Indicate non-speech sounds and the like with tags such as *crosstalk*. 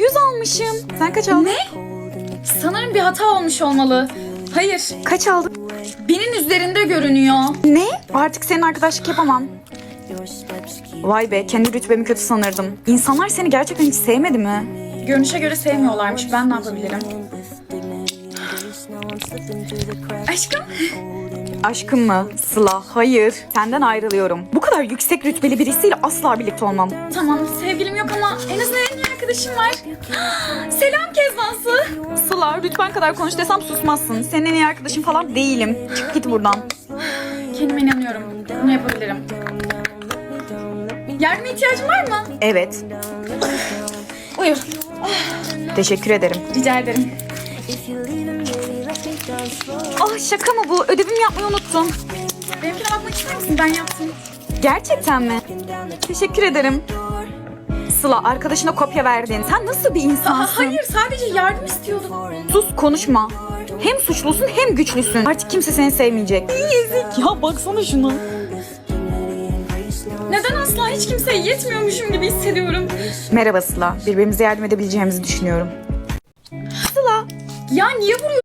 100 almışım. Sen kaç aldın? Ne? Sanırım bir hata olmuş olmalı. Hayır, Kaç aldın? binin üzerinde görünüyor. Ne? Artık senin arkadaşlık yapamam. Vay be kendi rütbemi kötü sanırdım. İnsanlar seni gerçekten hiç sevmedi mi? Görünüşe göre sevmiyorlarmış. Ben ne yapabilirim? Aşkım, Aşkım mı? Sıla, hayır. Senden ayrılıyorum. Bu kadar yüksek rütbeli birisiyle asla birlikte olmam. tamam sevgilim yok ama en azından arkadaşım var. *gasps* Selam Kezbansı. Sıla, lütfen kadar konuş desem susmazsın. Senin en iyi arkadaşın falan değilim. Çık git buradan. Kendime inanıyorum. Bunu yapabilirim. Yardıma ihtiyacın var mı? Evet, Uyur. teşekkür ederim. Rica ederim. Ah şaka mı bu? Ödevimi yapmayı unuttum. Benimkine bakmak ister misin? Ben yaptım. Gerçekten mi? Teşekkür ederim. Sıla, arkadaşına kopya verdin. Sen nasıl bir Aa, insansın? hayır sadece yardım istiyordum. Sus konuşma. Hem suçlusun hem güçlüsün. Artık kimse seni sevmeyecek. Yazık ya baksana şuna. Neden asla hiç kimseye yetmiyormuşum gibi hissediyorum. Merhaba Sıla. Birbirimize yardım edebileceğimizi düşünüyorum. Sıla. Ya niye vuruyorsun?